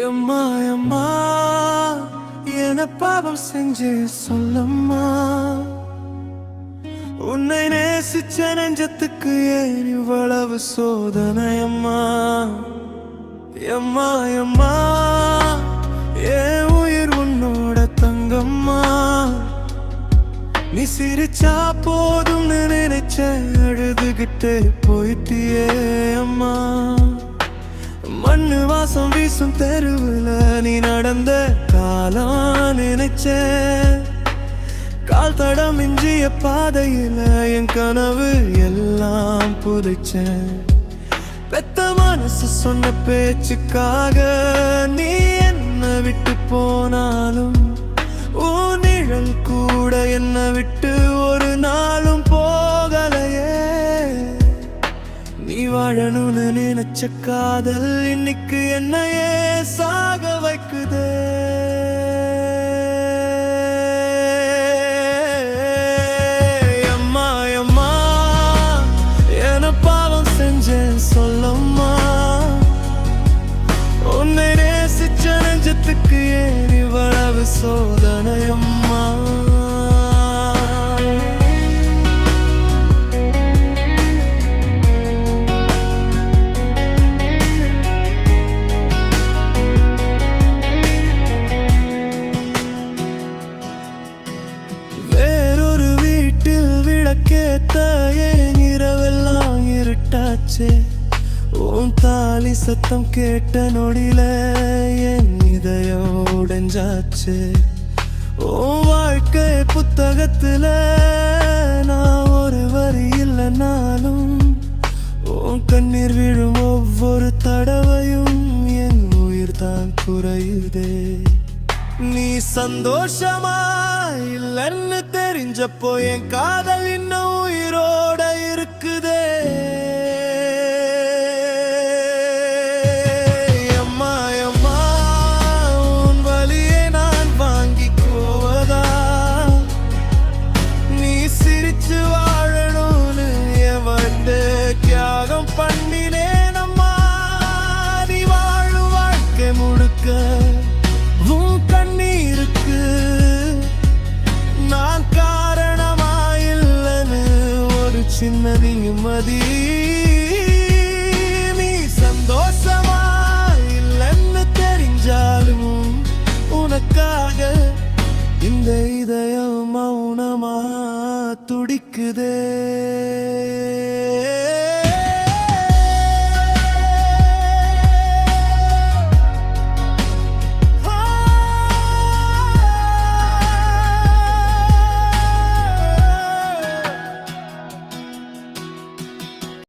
எம்மா எம்மா என பாவம் செஞ்சு சொல்லம்மா. உன்னை நேசிச்ச நெஞ்சத்துக்கு ஏன் இவ்வளவு சோதனை அம்மா எம்மா எம்மா என் உயிர் உன்னோட தங்கம்மா. நீ சிரிச்சா போதும்னு நினைச்ச அழுதுகிட்டு போயிட்டியே அம்மா. மண்ணு வீசும் தெருவில் நீ நடந்த காலம் நினைச்ச. கால் தடம் இஞ்சிய பாதையில என் கனவு எல்லாம் புதைச்சேன் பெத்த மனசு சொன்ன பேச்சுக்காக நீ வாழணும்னு நினைச்ச காதல் இன்னைக்கு என்னையே சாக வைக்குதே. விளக்கேத்த ஏன் இரவெல்லாம் இருட்டாச்சே. உன் தாலி சத்தம் கேட்ட நொடியில என் இதயம் உடைஞ்சாச்சு. உன் வாழ்க்கை புத்தகத்துல நான் ஒரு வரி இல்லைனாலும் உன் கண்ணீர் விழும் ஒவ்வொரு தடவையும் என் உயிர் தான் குறையுதே. நீ சந்தோஷமா இல்லைன்னு தெரிஞ்சப்போ என் காதல் இன்னும் உயிரோட இருக்குதே. to மதி நீ சந்தோஷமா இல்லைன்னு தெரிஞ்சாலும் உனக்காக இந்த இதயம் மௌனமா துடிக்குதே.